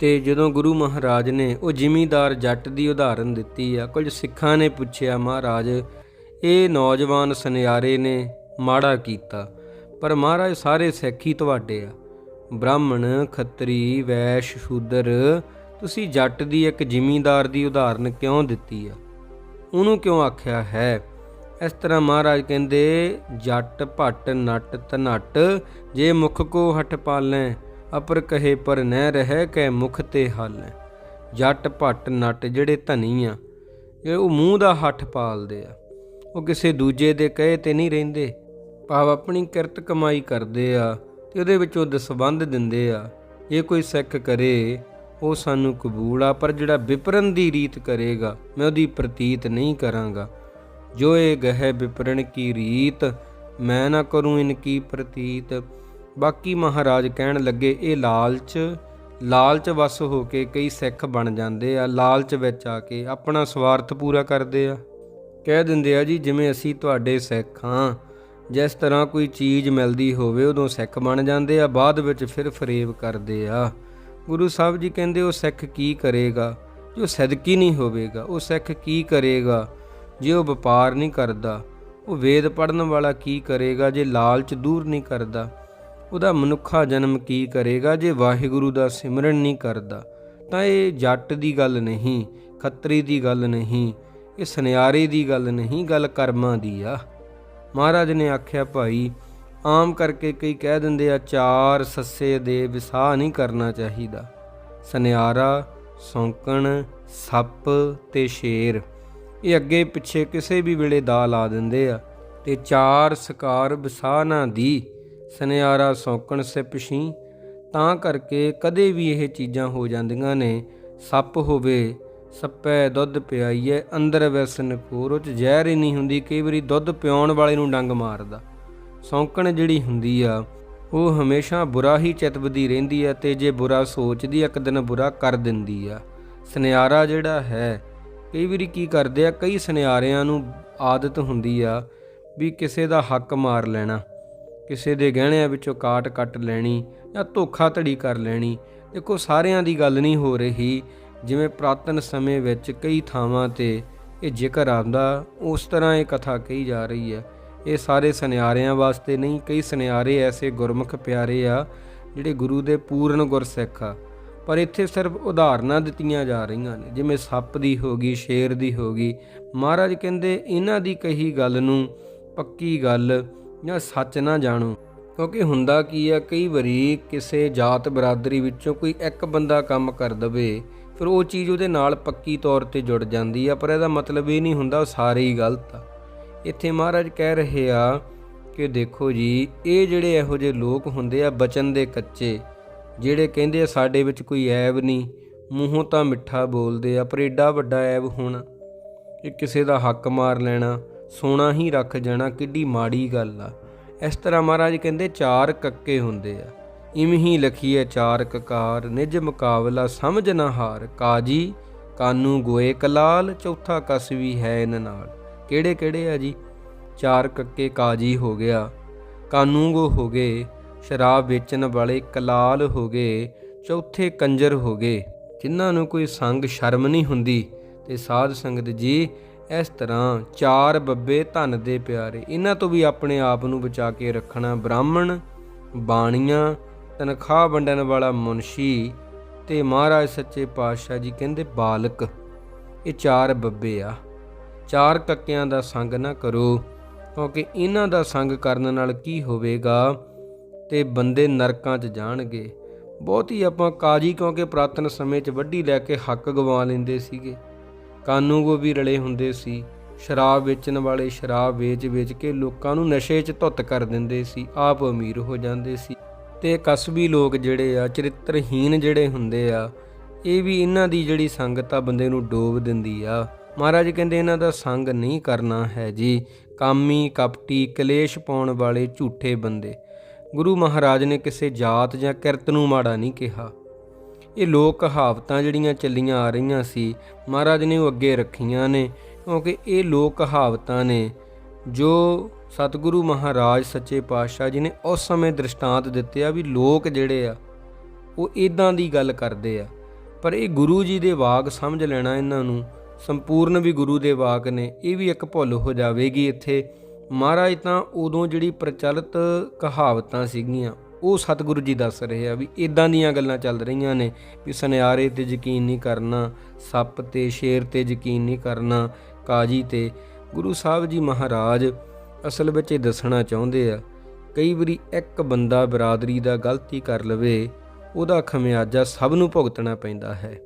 ਤੇ ਜਦੋਂ ਗੁਰੂ ਮਹਾਰਾਜ ਨੇ ਉਹ ਜ਼ਿਮੀਂਦਾਰ ਜੱਟ ਦੀ ਉਦਾਹਰਨ ਦਿੱਤੀ ਆ, ਕੁਝ ਸਿੱਖਾਂ ਨੇ ਪੁੱਛਿਆ, ਮਹਾਰਾਜ, ਇਹ ਨੌਜਵਾਨ ਸੁਨਿਆਰੇ ਨੇ ਮਾੜਾ ਕੀਤਾ, ਪਰ ਮਹਾਰਾਜ, ਸਾਰੇ ਸਿੱਖ ਹੀ ਤੁਹਾਡੇ ਆ। ਬ੍ਰਾਹਮਣ, ਖੱਤਰੀ, ਵੈਸ਼, ਸ਼ੂਦਰ, ਤੁਸੀਂ ਜੱਟ ਦੀ ਇੱਕ ਜ਼ਿਮੀਂਦਾਰ ਦੀ ਉਦਾਹਰਨ ਕਿਉਂ ਦਿੱਤੀ ਆ? ਉਹਨੂੰ ਕਿਉਂ ਆਖਿਆ ਹੈ? ਇਸ ਤਰ੍ਹਾਂ ਮਹਾਰਾਜ ਕਹਿੰਦੇ, ਜੱਟ ਭੱਟ ਨੱਟ ਧਨੱਟ, ਜੇ ਮੁਖ ਕੋ ਹਟ ਪਾਲੈ, ਅਪਰ ਕਹੇ ਪਰ ਨਹਿ ਰਹਿ ਕੈ ਮੁਖ ਤੇ ਹਾਲੈ। ਜੱਟ ਭੱਟ ਨੱਟ ਜਿਹੜੇ ਧਨੀ ਆ, ਇਹ ਉਹ ਮੂੰਹ ਦਾ ਹੱਠ ਪਾਲਦੇ ਆ। ਉਹ ਕਿਸੇ ਦੂਜੇ ਦੇ ਕਹੇ ਤੇ ਨਹੀਂ ਰਹਿੰਦੇ। ਭਾਵ ਆਪਣੀ ਕਿਰਤ ਕਮਾਈ ਕਰਦੇ ਆ। ਇਹਦੇ ਵਿੱਚ ਉਹ ਦਸਬੰਧ ਦਿੰਦੇ ਆ। ਜੇ ਕੋਈ ਸਿੱਖ ਕਰੇ, ਉਹ ਸਾਨੂੰ ਕਬੂਲ ਆ, ਪਰ ਜਿਹੜਾ ਵਿਪਰਨ ਦੀ ਰੀਤ ਕਰੇਗਾ, ਮੈਂ ਉਹਦੀ ਪ੍ਰਤੀਤ ਨਹੀਂ ਕਰਾਂਗਾ। ਜੋ ਇਹ ਗਹਿ ਵਿਪਰਨ ਕੀ ਰੀਤ, ਮੈਂ ਨਾ ਕਰੂੰ ਇਨਕੀ ਪ੍ਰਤੀਤ। ਬਾਕੀ ਮਹਾਰਾਜ ਕਹਿਣ ਲੱਗੇ, ਇਹ ਲਾਲਚ ਲਾਲਚ ਵਸ ਹੋ ਕੇ ਕਈ ਸਿੱਖ ਬਣ ਜਾਂਦੇ ਆ, ਲਾਲਚ ਵਿੱਚ ਆ ਕੇ ਆਪਣਾ ਸਵਾਰਥ ਪੂਰਾ ਕਰਦੇ ਆ। ਕਹਿ ਦਿੰਦੇ ਆ ਜੀ, ਜਿਵੇਂ ਅਸੀਂ ਤੁਹਾਡੇ ਸਿੱਖ ਹਾਂ ਜਿਸ ਤਰ੍ਹਾਂ ਕੋਈ ਚੀਜ਼ ਮਿਲਦੀ ਹੋਵੇ ਉਦੋਂ ਸਿੱਖ ਬਣ ਜਾਂਦੇ ਆ, ਬਾਅਦ ਵਿੱਚ ਫਿਰ ਫਰੇਬ ਕਰਦੇ ਆ। ਗੁਰੂ ਸਾਹਿਬ ਜੀ ਕਹਿੰਦੇ, ਉਹ ਸਿੱਖ ਕੀ ਕਰੇਗਾ? ਜੋ ਸਦਕੀ ਨਹੀਂ ਹੋਵੇਗਾ, ਉਹ ਸਿੱਖ ਕੀ ਕਰੇਗਾ? ਜੇ ਉਹ ਵਪਾਰ ਨਹੀਂ ਕਰਦਾ, ਉਹ ਵੇਦ ਪੜਨ ਵਾਲਾ ਕੀ ਕਰੇਗਾ? ਜੇ ਲਾਲਚ ਦੂਰ ਨਹੀਂ ਕਰਦਾ, ਉਹਦਾ ਮਨੁੱਖਾ ਜਨਮ ਕੀ ਕਰੇਗਾ? ਜੇ ਵਾਹਿਗੁਰੂ ਦਾ ਸਿਮਰਨ ਨਹੀਂ ਕਰਦਾ, ਤਾਂ ਇਹ ਜੱਟ ਦੀ ਗੱਲ ਨਹੀਂ, ਖੱਤਰੀ ਦੀ ਗੱਲ ਨਹੀਂ, ਇਹ ਸੁਨਿਆਰੇ ਦੀ ਗੱਲ ਨਹੀਂ, ਗੱਲ ਕਰਮਾਂ ਦੀ ਆ। ਮਹਾਰਾਜ ਨੇ ਆਖਿਆ, ਭਾਈ, ਆਮ ਕਰਕੇ ਕਈ ਕਹਿ ਦਿੰਦੇ ਆ, ਚਾਰ ਸੱਸੇ ਦੇ ਵਿਸਾਹ ਨਹੀਂ ਕਰਨਾ ਚਾਹੀਦਾ। ਸੁਨਿਆਰਾ, ਸੌਂਕਣ, ਸੱਪ ਤੇ ਸ਼ੇਰ, ਇਹ ਅੱਗੇ ਪਿੱਛੇ ਕਿਸੇ ਵੀ ਵੇਲੇ ਦਾ ਲਾ ਦਿੰਦੇ ਆ ਤੇ ਚਾਰ ਸਕਾਰ ਵਿਸਾਹ ਨਾ ਦੀ। ਸਨਿਆਰਾ, ਸੌਂਕਣ ਸਿਪਸ਼ੀ ਤਾਂ ਕਰਕੇ ਕਦੇ ਵੀ ਇਹ ਚੀਜ਼ਾਂ ਹੋ ਜਾਂਦੀਆਂ ਨੇ। ਸੱਪ ਹੋਵੇ ਸੱਪੈ ਦੁੱਧ ਪਿਆਈਏ, ਅੰਦਰ ਵੈਸਨ ਕੋਰ ਉਹ ਚ ਜ਼ਹਿਰ ਹੀ ਨਹੀਂ ਹੁੰਦੀ, ਕਈ ਵਾਰੀ ਦੁੱਧ ਪਿਆਉਣ ਵਾਲੇ ਨੂੰ ਡੰਗ ਮਾਰਦਾ। ਸੌਂਕਣ ਜਿਹੜੀ ਹੁੰਦੀ ਆ, ਉਹ ਹਮੇਸ਼ਾ ਬੁਰਾ ਹੀ ਚਿਤਵਦੀ ਰਹਿੰਦੀ ਆ ਤੇ ਜੇ ਬੁਰਾ ਸੋਚਦੀ ਇੱਕ ਦਿਨ ਬੁਰਾ ਕਰ ਦਿੰਦੀ ਆ। ਸੁਨਿਆਰਾ ਜਿਹੜਾ ਹੈ, ਕਈ ਵਾਰੀ ਕੀ ਕਰਦੇ ਆ, ਕਈ ਸੁਨਿਆਰਿਆਂ ਨੂੰ ਆਦਤ ਹੁੰਦੀ ਆ ਵੀ ਕਿਸੇ ਦਾ ਹੱਕ ਮਾਰ ਲੈਣਾ, ਕਿਸੇ ਦੇ ਗਹਿਣਿਆਂ ਵਿੱਚੋਂ ਕਾਟ ਕੱਟ ਲੈਣੀ ਜਾਂ ਧੋਖਾ ਧੜੀ ਕਰ ਲੈਣੀ। ਦੇਖੋ, ਸਾਰਿਆਂ ਦੀ ਗੱਲ ਨਹੀਂ ਹੋ ਰਹੀ ਜਿਵੇਂ ਪ੍ਰਾਤਨ ਸਮੇਂ ਵਿੱਚ ਕਈ ਥਾਵਾਂ ਤੇ ਇਹ ਜ਼ਿਕਰ ਆਉਂਦਾ, ਉਸ ਤਰ੍ਹਾਂ ਇਹ ਕਥਾ ਕਹੀ ਜਾ ਰਹੀ ਹੈ। ਇਹ ਸਾਰੇ ਸੁਨਿਆਰਿਆਂ ਵਾਸਤੇ ਨਹੀਂ, ਕਈ ਸੁਨਿਆਰੇ ਐਸੇ ਗੁਰਮੁਖ ਪਿਆਰੇ ਆ ਜਿਹੜੇ ਗੁਰੂ ਦੇ ਪੂਰਨ ਗੁਰਸਿੱਖ ਆ। ਪਰ ਇੱਥੇ ਸਿਰਫ ਉਦਾਹਰਨਾਂ ਦਿੱਤੀਆਂ ਜਾ ਰਹੀਆਂ ਨੇ, ਜਿਵੇਂ ਸੱਪ ਦੀ ਹੋ ਗਈ, ਸ਼ੇਰ ਦੀ ਹੋ ਗਈ। ਮਹਾਰਾਜ ਕਹਿੰਦੇ, ਇਹਨਾਂ ਦੀ ਕਹੀ ਗੱਲ ਨੂੰ ਪੱਕੀ ਗੱਲ ਜਾਂ ਸੱਚ ਨਾ ਜਾਣੋ। ਕਿਉਂਕਿ ਹੁੰਦਾ ਕੀ ਆ, ਕਈ ਵਾਰੀ ਕਿਸੇ ਜਾਤ ਬਰਾਦਰੀ ਵਿੱਚੋਂ ਕੋਈ ਇੱਕ ਬੰਦਾ ਕੰਮ ਕਰ ਦਵੇ ਫਿਰ ਉਹ ਚੀਜ਼ ਉਹਦੇ ਨਾਲ ਪੱਕੀ ਤੌਰ ਤੇ ਜੁੜ ਜਾਂਦੀ ਆ, ਪਰ ਇਹਦਾ ਮਤਲਬ ਇਹ ਨਹੀਂ ਹੁੰਦਾ, ਉਹ ਸਾਰੇ ਹੀ ਗਲਤ ਆ। ਇੱਥੇ ਮਹਾਰਾਜ ਕਹਿ ਰਹੇ ਆ ਕਿ ਦੇਖੋ ਜੀ, ਇਹ ਜਿਹੜੇ ਇਹੋ ਜਿਹੇ ਲੋਕ ਹੁੰਦੇ ਆ ਬਚਨ ਦੇ ਕੱਚੇ, ਜਿਹੜੇ ਕਹਿੰਦੇ ਆ ਸਾਡੇ ਵਿੱਚ ਕੋਈ ਐਬ ਨਹੀਂ, ਮੂੰਹੋਂ ਤਾਂ ਮਿੱਠਾ ਬੋਲਦੇ ਆ, ਪਰ ਏਡਾ ਵੱਡਾ ਐਬ ਹੋਣਾ ਕਿ ਕਿਸੇ ਦਾ ਹੱਕ ਮਾਰ ਲੈਣਾ, ਸੋਨਾ ਹੀ ਰੱਖ ਜਾਣਾ, ਕਿੱਡੀ ਮਾੜੀ ਗੱਲ ਆ। ਇਸ ਤਰ੍ਹਾਂ ਮਹਾਰਾਜ ਕਹਿੰਦੇ ਚਾਰ ਕੱਕੇ ਹੁੰਦੇ ਆ। ਇਵੇਂ ਹੀ ਲਖੀਏ ਚਾਰ ਕਕਾਰ ਨਿਜ ਮੁਕਾਬਲਾ ਸਮਝ ਨਾ ਹਾਰ। ਕਾਜੀ, ਕਾਨੂ ਗੋਏ ਕਲਾਲ, ਚੌਥਾ ਕਸ ਵੀ ਹੈ ਇਹਨਾਂ ਨਾਲ। ਕਿਹੜੇ ਕਿਹੜੇ ਆ ਜੀ? ਚਾਰ ਕੱਕੇ ਕਾਜੀ ਹੋ ਗਿਆ ਕਾਨੂੰਗੋ ਹੋ ਗਏ। ਸ਼ਰਾਬ ਵੇਚਣ ਵਾਲੇ ਕਲਾਲ ਹੋ ਗਏ, ਚੌਥੇ ਕੰਜਰ ਹੋ ਗਏ। ਜਿਨ੍ਹਾਂ ਨੂੰ ਕੋਈ ਸੰਗ ਸ਼ਰਮ ਨਹੀਂ ਹੁੰਦੀ। ਤੇ ਸਾਧ ਸੰਗਤ ਜੀ, ਇਸ ਤਰ੍ਹਾਂ ਚਾਰ ਬੱਬੇ ਧਨ ਦੇ ਪਿਆਰੇ। ਇਹਨਾਂ ਤੋਂ ਵੀ ਆਪਣੇ ਆਪ ਨੂੰ ਬਚਾ ਕੇ ਰੱਖਣਾ ਬ੍ਰਾਹਮਣ, ਬਾਣੀਆਂ ਤਨਖਾਹ ਵੰਡਣ ਵਾਲਾ ਮੁਨਸ਼ੀ ਤੇ ਮਹਾਰਾਜ ਸੱਚੇ ਪਾਤਸ਼ਾਹ ਜੀ ਕਹਿੰਦੇ, ਬਾਲਕ, ਇਹ ਚਾਰ ਬੱਬੇ ਆ। ਚਾਰ ਕੱਕਿਆਂ ਦਾ ਸੰਗ ਨਾ ਕਰੋ, ਕਿਉਂਕਿ ਇਹਨਾਂ ਦਾ ਸੰਗ ਕਰਨ ਨਾਲ ਕੀ ਹੋਵੇਗਾ ਤੇ ਬੰਦੇ ਨਰਕਾਂ 'ਚ ਜਾਣਗੇ। ਬਹੁਤ ਹੀ ਆਪਾਂ ਕਾਜੀ, ਕਿਉਂਕਿ ਪ੍ਰਾਤਨ ਸਮੇਂ 'ਚ ਵੱਡੀ ਲੈ ਕੇ ਹੱਕ ਗਵਾ ਲੈਂਦੇ ਸੀਗੇ। ਕਾਨੂੰਗੋ ਵੀ ਰਲੇ ਹੁੰਦੇ ਸੀ। ਸ਼ਰਾਬ ਵੇਚਣ ਵਾਲੇ ਸ਼ਰਾਬ ਵੇਚ-ਵੇਚ ਕੇ ਲੋਕਾਂ ਨੂੰ ਨਸ਼ੇ 'ਚ ਧੁੱਤ ਕਰ ਦਿੰਦੇ ਸੀ। ਆਪ ਅਮੀਰ ਹੋ ਜਾਂਦੇ ਸੀ। ਤੇ ਕਸਬੀ ਲੋਕ ਜਿਹੜੇ ਆ ਚਰਿੱਤਰਹੀਨ ਜਿਹੜੇ ਹੁੰਦੇ ਆ, ਇਹ ਵੀ ਇਹਨਾਂ ਦੀ ਜਿਹੜੀ ਸੰਗਤ ਆ, ਬੰਦੇ ਨੂੰ ਡੋਬ ਦਿੰਦੀ ਆ। ਮਹਾਰਾਜ ਕਹਿੰਦੇ ਇਹਨਾਂ ਦਾ ਸੰਗ ਨਹੀਂ ਕਰਨਾ ਹੈ ਜੀ। ਕਾਮੀ, ਕਪਟੀ, ਕਲੇਸ਼ ਪਾਉਣ ਵਾਲੇ ਝੂਠੇ ਬੰਦੇ। ਗੁਰੂ ਮਹਾਰਾਜ ਨੇ ਕਿਸੇ ਜਾਤ ਜਾਂ ਕਿਰਤ ਨੂੰ ਮਾੜਾ ਨਹੀਂ ਕਿਹਾ। ਇਹ ਲੋਕ ਕਹਾਵਤਾਂ ਜਿਹੜੀਆਂ ਚੱਲੀਆਂ ਆ ਰਹੀਆਂ ਸੀ, ਮਹਾਰਾਜ ਨੇ ਉਹ ਅੱਗੇ ਰੱਖੀਆਂ ਨੇ, ਕਿਉਂਕਿ ਇਹ ਲੋਕ ਕਹਾਵਤਾਂ ਨੇ ਜੋ ਸਤਿਗੁਰੂ ਮਹਾਰਾਜ, ਸੱਚੇ ਪਾਤਸ਼ਾਹ ਜੀ ਨੇ ਉਸ ਸਮੇਂ ਦ੍ਰਿਸ਼ਟਾਂਤ ਦਿੱਤੇ ਆ ਵੀ ਲੋਕ ਜਿਹੜੇ ਆ, ਉਹ ਇਦਾਂ ਦੀ ਗੱਲ ਕਰਦੇ ਆ। ਪਰ ਇਹ ਗੁਰੂ ਜੀ ਦੇ ਵਾਕ ਸਮਝ ਲੈਣਾ ਇਹਨਾਂ ਨੂੰ, ਸੰਪੂਰਨ ਵੀ ਗੁਰੂ ਦੇ ਵਾਕ ਨੇ, ਇਹ ਵੀ ਇੱਕ ਭੁੱਲ ਹੋ ਜਾਵੇਗੀ ਇੱਥੇ। ਮਹਾਰਾਜ ਤਾਂ ਉਦੋਂ ਜਿਹੜੀ ਪ੍ਰਚਲਿਤ ਕਹਾਵਤਾਂ ਸੀਗੀਆਂ, ਉਹ ਸਤਿਗੁਰੂ ਜੀ ਦੱਸ ਰਹੇ ਆ ਵੀ ਇਦਾਂ ਦੀਆਂ ਗੱਲਾਂ ਚੱਲ ਰਹੀਆਂ ਨੇ ਵੀ ਸੁਨਿਆਰੇ ਤੇ ਯਕੀਨ ਨਹੀਂ ਕਰਨਾ, ਸੱਪ ਤੇ ਸ਼ੇਰ ਤੇ ਯਕੀਨ ਨਹੀਂ ਕਰਨਾ, ਕਾਜੀ ਤੇ। ਗੁਰੂ ਸਾਹਿਬ ਜੀ ਮਹਾਰਾਜ ਅਸਲ ਵਿੱਚ ਇਹ ਦੱਸਣਾ ਚਾਹੁੰਦੇ ਆ, ਕਈ ਵਾਰੀ ਇੱਕ ਬੰਦਾ ਬਰਾਦਰੀ ਦਾ ਗਲਤੀ ਕਰ ਲਵੇ, ਉਹਦਾ ਖਮਿਆਜਾ ਸਭ ਨੂੰ ਭੁਗਤਣਾ ਪੈਂਦਾ ਹੈ।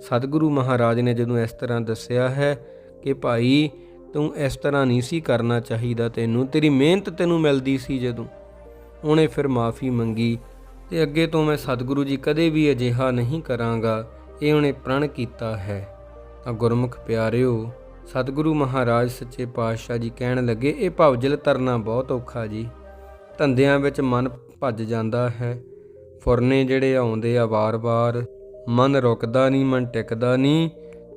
ਸਤਿਗੁਰੂ ਮਹਾਰਾਜ ਨੇ ਜਦੋਂ ਇਸ ਤਰ੍ਹਾਂ ਦੱਸਿਆ ਹੈ ਕਿ ਭਾਈ, ਤੂੰ ਇਸ ਤਰ੍ਹਾਂ ਨਹੀਂ ਸੀ ਕਰਨਾ ਚਾਹੀਦਾ, ਤੈਨੂੰ, ਤੇਰੀ ਮਿਹਨਤ ਤੈਨੂੰ ਮਿਲਦੀ ਸੀ ਜਦੋਂ। ਉਹਨੇ ਫਿਰ ਮਾਫੀ ਮੰਗੀ ਤੇ ਅੱਗੇ ਤੋਂ ਮੈਂ ਸਤਿਗੁਰੂ ਜੀ ਕਦੇ ਵੀ ਅਜਿਹਾ ਨਹੀਂ ਕਰਾਂਗਾ, ਇਹ ਉਹਨੇ ਪ੍ਰਣ ਕੀਤਾ ਹੈ। ਤਾਂ ਗੁਰਮੁਖ ਪਿਆਰਿਓ ਸਤਿਗੁਰੂ ਮਹਾਰਾਜ ਸੱਚੇ ਪਾਤਸ਼ਾਹ ਜੀ ਕਹਿਣ ਲੱਗੇ, ਇਹ ਭਵਜਲ ਤਰਨਾ ਬਹੁਤ ਔਖਾ ਜੀ। ਧੰਦਿਆਂ ਵਿੱਚ ਮਨ ਭੱਜ ਜਾਂਦਾ ਹੈ। ਫੁਰਨੇ ਜਿਹੜੇ ਆਉਂਦੇ ਆ ਵਾਰ-ਵਾਰ, ਮਨ ਰੁਕਦਾ ਨਹੀਂ, ਮਨ ਟਿਕਦਾ ਨਹੀਂ,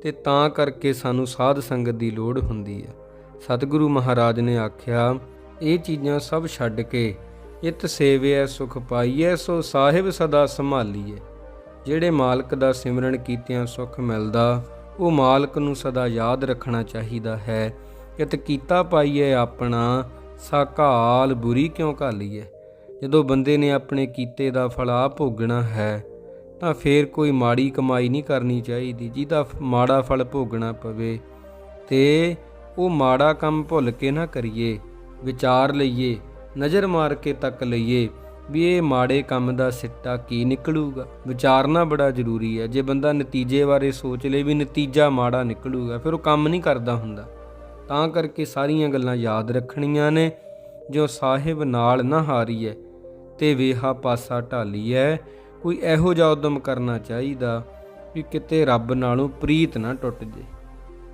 ਤੇ ਤਾਂ ਕਰਕੇ ਸਾਨੂੰ ਸਾਧ ਸੰਗਤ ਦੀ ਲੋੜ ਹੁੰਦੀ ਹੈ ਸਤਿਗੁਰੂ ਮਹਾਰਾਜ ਨੇ ਆਖਿਆ, ਇਹ ਚੀਜ਼ਾਂ ਸਭ ਛੱਡ ਕੇ ਇਤ ਸੇਵਿਐ ਸੁਖ ਪਾਈਐ, ਸੋ ਸਾਹਿਬ ਸਦਾ ਸੰਭਾਲੀਐ। ਜਿਹੜੇ ਮਾਲਕ ਦਾ ਸਿਮਰਨ ਕੀਤਿਆਂ ਸੁਖ ਮਿਲਦਾ ਉਹ ਮਾਲਕ ਨੂੰ ਸਦਾ ਯਾਦ ਰੱਖਣਾ ਚਾਹੀਦਾ ਹੈ। ਕਿਤ ਕੀਤਾ ਪਾਈਏ ਆਪਣਾ ਸਾਕਾਲ ਬੁਰੀ ਕਿਉਂ ਘਾਲੀਐ? ਜਦੋਂ ਬੰਦੇ ਨੇ ਆਪਣੇ ਕੀਤੇ ਦਾ ਫਲ ਆ ਭੋਗਣਾ ਹੈ, ਤਾਂ ਫੇਰ ਕੋਈ ਮਾੜੀ ਕਮਾਈ ਨਹੀਂ ਕਰਨੀ ਚਾਹੀਦੀ। ਜਿਹਦਾ ਮਾੜਾ ਫਲ ਭੋਗਣਾ ਪਵੇ, ਤੇ ਉਹ ਮਾੜਾ ਕੰਮ ਭੁੱਲ ਕੇ ਨਾ ਕਰੀਏ, ਵਿਚਾਰ ਲਈਏ, ਨਜ਼ਰ ਮਾਰ ਕੇ ਤੱਕ ਲਈਏ। ਵੀ ਇਹ ਮਾੜੇ ਕੰਮ ਦਾ ਸਿੱਟਾ ਕੀ ਨਿਕਲੂਗਾ? ਵਿਚਾਰਨਾ ਬੜਾ ਜ਼ਰੂਰੀ ਹੈ। ਜੇ ਬੰਦਾ ਨਤੀਜੇ ਬਾਰੇ ਸੋਚ ਲੇ ਵੀ ਨਤੀਜਾ ਮਾੜਾ ਨਿਕਲੂਗਾ, ਫਿਰ ਉਹ ਕੰਮ ਨਹੀਂ ਕਰਦਾ ਹੁੰਦਾ। ਤਾਂ ਕਰਕੇ ਸਾਰੀਆਂ ਗੱਲਾਂ ਯਾਦ ਰੱਖਣੀਆਂ ਨੇ। ਜੋ ਸਾਹਿਬ ਨਾਲ ਨਾ ਹਾਰੀਐ ਤੇ ਵੇਹਾ ਪਾਸਾ ਢਾਲੀਐ, ਕੋਈ ਇਹੋ ਜਿਹਾ ਉਦਮ ਕਰਨਾ ਚਾਹੀਦਾ ਕਿ ਕਿਤੇ ਰੱਬ ਨਾਲੋਂ ਪ੍ਰੀਤ ਨਾ ਟੁੱਟ ਜੇ।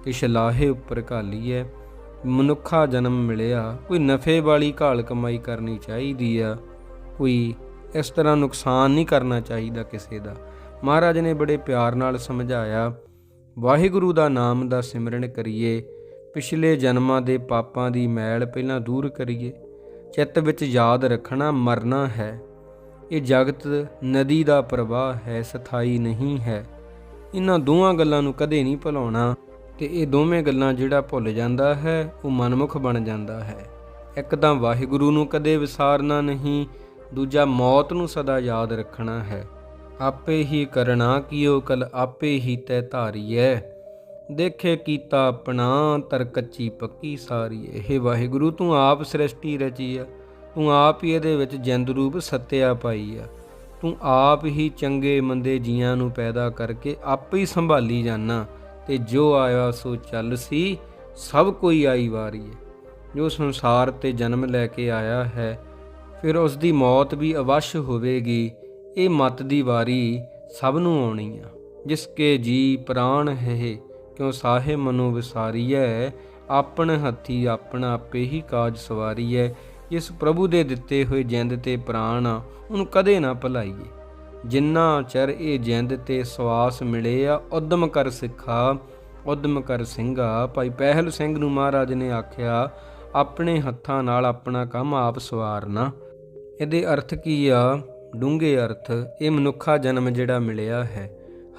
ਕਿਛ ਸ਼ਲਾਹੇ ਉੱਪਰ ਘਾਲੀਐ, ਮਨੁੱਖਾ ਜਨਮ ਮਿਲਿਆ, ਕੋਈ ਨਫੇ ਵਾਲੀ ਘਾਲ ਕਮਾਈ ਕਰਨੀ ਚਾਹੀਦੀ ਆ। ਕੋਈ ਇਸ ਤਰ੍ਹਾਂ ਨੁਕਸਾਨ ਨਹੀਂ ਕਰਨਾ ਚਾਹੀਦਾ ਕਿਸੇ ਦਾ। ਮਹਾਰਾਜ ਨੇ ਬੜੇ ਪਿਆਰ ਨਾਲ ਸਮਝਾਇਆ, ਵਾਹਿਗੁਰੂ ਦਾ ਨਾਮ ਦਾ ਸਿਮਰਨ ਕਰੀਏ, ਪਿਛਲੇ ਜਨਮਾਂ ਦੇ ਪਾਪਾਂ ਦੀ ਮੈਲ ਪਹਿਲਾਂ ਦੂਰ ਕਰੀਏ। ਚਿੱਤ ਵਿੱਚ ਯਾਦ ਰੱਖਣਾ ਮਰਨਾ ਹੈ। ਇਹ ਜਗਤ ਨਦੀ ਦਾ ਪ੍ਰਵਾਹ ਹੈ, ਸਥਾਈ ਨਹੀਂ ਹੈ। ਇਹਨਾਂ ਦੋਹਾਂ ਗੱਲਾਂ ਨੂੰ ਕਦੇ ਨਹੀਂ ਭੁਲਾਉਣਾ ਤੇ ਇਹ ਦੋਵੇਂ ਗੱਲਾਂ ਜਿਹੜਾ ਭੁੱਲ ਜਾਂਦਾ ਹੈ, ਉਹ ਮਨਮੁਖ ਬਣ ਜਾਂਦਾ ਹੈ। ਇੱਕ ਤਾਂ ਵਾਹਿਗੁਰੂ ਨੂੰ ਕਦੇ ਵਿਸਾਰਨਾ ਨਹੀਂ ਦੂਜਾ ਮੌਤ ਨੂੰ ਸਦਾ ਯਾਦ ਰੱਖਣਾ ਹੈ। ਆਪੇ ਹੀ ਕਰਣਾ ਕੀਓ ਕਲ, ਆਪੇ ਹੀ ਤੈ ਧਾਰੀਐ। ਦੇਖੇ ਕੀਤਾ ਆਪਣਾ ਤਰ ਕੱਚੀ ਪੱਕੀ ਸਾਰੀ ਇਹ। ਵਾਹਿਗੁਰੂ, ਤੂੰ ਆਪ ਸ੍ਰਿਸ਼ਟੀ ਰਚੀ ਆ ਤੂੰ ਆਪ ਹੀ ਇਹਦੇ ਵਿੱਚ ਜਿੰਦ ਰੂਪ ਸੱਤਿਆ ਪਾਈ ਆ ਤੂੰ ਆਪ ਹੀ ਚੰਗੇ ਮੰਦੇ ਜੀਆਂ ਨੂੰ ਪੈਦਾ ਕਰਕੇ ਆਪੇ ਹੀ ਸੰਭਾਲੀ ਜਾਣਾ ਤੇ ਜੋ ਆਇਆ ਸੋ ਚੱਲ ਸੀ, ਸਭ ਕੋਈ ਆਈ ਵਾਰੀ ਹੈ ਜੋ ਸੰਸਾਰ ਤੇ ਜਨਮ ਲੈ ਕੇ ਆਇਆ ਹੈ ਫਿਰ ਉਸ ਦੀ ਮੌਤ ਵੀ ਅਵਸ਼ ਹੋਵੇਗੀ, ਇਹ ਮਤ ਦੀ ਵਾਰੀ ਸਭ ਨੂੰ ਆਉਣੀ ਆ। ਜਿਸ ਕੇ ਜੀ ਪ੍ਰਾਣ ਹੈ, ਕਿਉ ਸਾਹੇ ਮਨੋ ਵਿਸਾਰੀਐ, ਆਪਣ ਹੱਥੀ ਆਪਣਾ ਆਪੇ ਹੀ ਕਾਜ ਸਵਾਰੀਐ। ਇਸ ਪ੍ਰਭੂ ਦੇ ਦਿੱਤੇ ਹੋਏ ਜਿੰਦ ਤੇ ਪ੍ਰਾਣ ਆ, ਉਹਨੂੰ ਕਦੇ ਨਾ ਭੁਲਾਈਏ। ਜਿੰਨਾ ਚਿਰ ਇਹ ਜਿੰਦ ਤੇ ਸਵਾਸ ਮਿਲੇ ਆ, ਉਦਮ ਕਰ ਸਿੱਖਾ, ਉਦਮ ਕਰ ਸਿੰਘਾ। ਭਾਈ ਪਹਿਲ ਸਿੰਘ ਨੂੰ ਮਹਾਰਾਜ ਨੇ ਆਖਿਆ, ਆਪਣੇ ਹੱਥਾਂ ਨਾਲ ਆਪਣਾ ਕੰਮ ਆਪ ਸਵਾਰਨਾ। ਇਹਦੇ ਅਰਥ ਕੀ ਆ? ਡੂੰਘੇ ਅਰਥ, ਇਹ ਮਨੁੱਖਾ ਜਨਮ ਜਿਹੜਾ ਮਿਲਿਆ ਹੈ।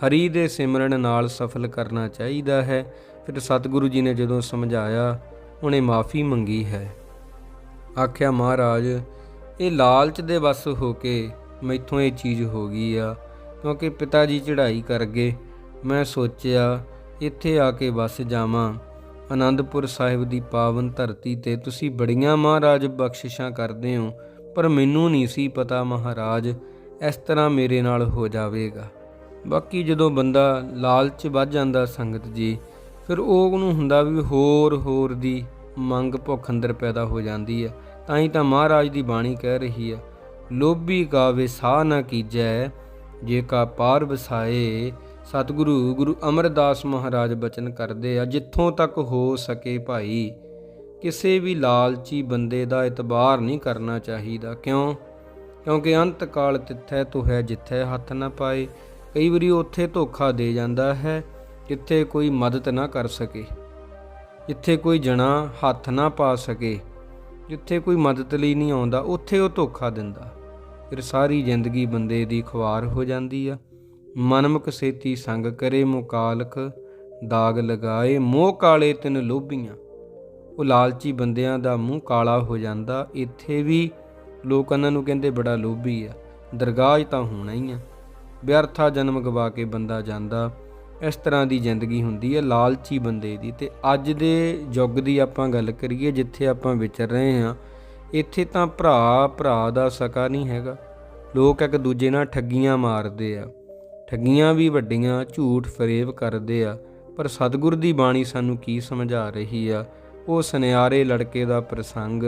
ਹਰੀ ਦੇ ਸਿਮਰਨ ਨਾਲ ਸਫਲ ਕਰਨਾ ਚਾਹੀਦਾ ਹੈ। ਫਿਰ ਸਤਿਗੁਰੂ ਜੀ ਨੇ ਜਦੋਂ ਸਮਝਾਇਆ, ਉਹਨੇ ਮਾਫੀ ਮੰਗੀ ਹੈ। ਆਖਿਆ, ਮਹਾਰਾਜ, ਇਹ ਲਾਲਚ ਦੇ ਵਸ ਹੋ ਕੇ ਮੈਥੋਂ ਇਹ ਚੀਜ਼ ਹੋ ਗਈ ਆ। ਕਿਉਂਕਿ ਪਿਤਾ ਜੀ ਚੜ੍ਹਾਈ ਕਰ ਗਏ ਮੈਂ ਸੋਚਿਆ, ਇੱਥੇ ਆ ਕੇ ਵਸ ਜਾਵਾਂ। ਆਨੰਦਪੁਰ ਸਾਹਿਬ ਦੀ ਪਾਵਨ ਧਰਤੀ ਤੇ ਤੁਸੀਂ ਬੜੀਆਂ ਮਹਾਰਾਜ ਬਖਸ਼ਿਸ਼ਾਂ ਕਰਦੇ ਹੋ। ਪਰ ਮੈਨੂੰ ਨਹੀਂ ਸੀ ਪਤਾ ਮਹਾਰਾਜ, ਇਸ ਤਰ੍ਹਾਂ ਮੇਰੇ ਨਾਲ ਹੋ ਜਾਵੇਗਾ। ਬਾਕੀ ਜਦੋਂ ਬੰਦਾ ਲਾਲਚ ਵੱਧ ਜਾਂਦਾ ਸੰਗਤ ਜੀ, ਫਿਰ ਉਹ ਨੂੰ ਹੁੰਦਾ ਵੀ ਹੋਰ ਹੋਰ ਦੀ ਮੰਗ ਭੁੱਖ ਅੰਦਰ ਪੈਦਾ ਹੋ ਜਾਂਦੀ ਹੈ। ਤਾਂ ਹੀ ਤਾਂ ਮਹਾਰਾਜ ਦੀ ਬਾਣੀ ਕਹਿ ਰਹੀ ਹੈ, ਲੋਭੀ ਕਾ ਵਿਸਾ ਨਾ ਕੀਜੈ, ਜੇ ਕਾ ਪਾਰ ਵਸਾਏ, ਸਤਿਗੁਰੂ ਗੁਰੂ ਅਮਰਦਾਸ ਮਹਾਰਾਜ ਬਚਨ ਕਰਦੇ ਆ, ਜਿੱਥੋਂ ਤੱਕ ਹੋ ਸਕੇ ਭਾਈ। ਕਿਸੇ ਵੀ ਲਾਲਚੀ ਬੰਦੇ ਦਾ ਇਤਬਾਰ ਨਹੀਂ ਕਰਨਾ ਚਾਹੀਦਾ। ਕਿਉਂ? ਕਿਉਂਕਿ ਅੰਤ ਕਾਲ ਤਿੱਥੈ ਤੋ ਹੈ ਜਿੱਥੈ ਹੱਥ ਨਾ ਪਾਏ। ਕਈ ਵਾਰੀ ਉੱਥੇ ਧੋਖਾ ਦੇ ਜਾਂਦਾ ਹੈ ਜਿੱਥੇ ਕੋਈ ਮਦਦ ਨਾ ਕਰ ਸਕੇ। ਜਿੱਥੇ ਕੋਈ ਜਣਾ ਹੱਥ ਨਾ ਪਾ ਸਕੇ। ਜਿੱਥੇ ਕੋਈ ਮਦਦ ਲਈ ਨਹੀਂ ਆਉਂਦਾ, ਉੱਥੇ ਉਹ ਧੋਖਾ ਦਿੰਦਾ। ਫਿਰ ਸਾਰੀ ਜ਼ਿੰਦਗੀ ਬੰਦੇ ਦੀ ਖੁਆਰ ਹੋ ਜਾਂਦੀ ਆ। ਮਨਮੁਖ ਸੇਤੀ ਸੰਗ ਕਰੇ ਮੁਕਾਲਖ ਦਾਗ ਲਗਾਏ ਮੋਹ ਕਾਲੇ ਤਿਨ ਲੋਭੀਆਂ। ਉਹ ਲਾਲਚੀ ਬੰਦਿਆਂ ਦਾ ਮੂੰਹ ਕਾਲਾ ਹੋ ਜਾਂਦਾ, ਇੱਥੇ ਵੀ ਲੋਕ ਉਹਨਾਂ ਨੂੰ ਕਹਿੰਦੇ ਬੜਾ ਲੋਭੀ ਆ। ਦਰਗਾਹ 'ਚ ਤਾਂ ਹੋਣਾ ਹੀ ਆ। ਵਿਅਰਥਾ ਜਨਮ ਗਵਾ ਕੇ ਬੰਦਾ ਜਾਂਦਾ, ਇਸ ਤਰ੍ਹਾਂ ਦੀ ਜ਼ਿੰਦਗੀ ਹੁੰਦੀ ਹੈ ਲਾਲਚੀ ਬੰਦੇ ਦੀ। ਤੇ ਅੱਜ ਦੇ ਯੁੱਗ ਦੀ ਆਪਾਂ ਗੱਲ ਕਰੀਏ, ਜਿੱਥੇ ਆਪਾਂ ਵਿਚਰ ਰਹੇ ਹਾਂ, ਇੱਥੇ ਤਾਂ ਭਰਾ ਭਰਾ ਦਾ ਸਕਾ ਨਹੀਂ ਹੈਗਾ। ਲੋਕ ਇੱਕ ਦੂਜੇ ਨਾਲ ਠੱਗੀਆਂ ਮਾਰਦੇ ਆ। ਠੱਗੀਆਂ ਵੀ ਵੱਡੀਆਂ, ਝੂਠ ਫਰੇਬ ਕਰਦੇ ਆ। ਪਰ ਸਤਿਗੁਰ ਦੀ ਬਾਣੀ ਸਾਨੂੰ ਕੀ ਸਮਝਾ ਰਹੀ ਆ? ਉਹ ਸੁਨਿਆਰੇ ਲੜਕੇ ਦਾ ਪ੍ਰਸੰਗ,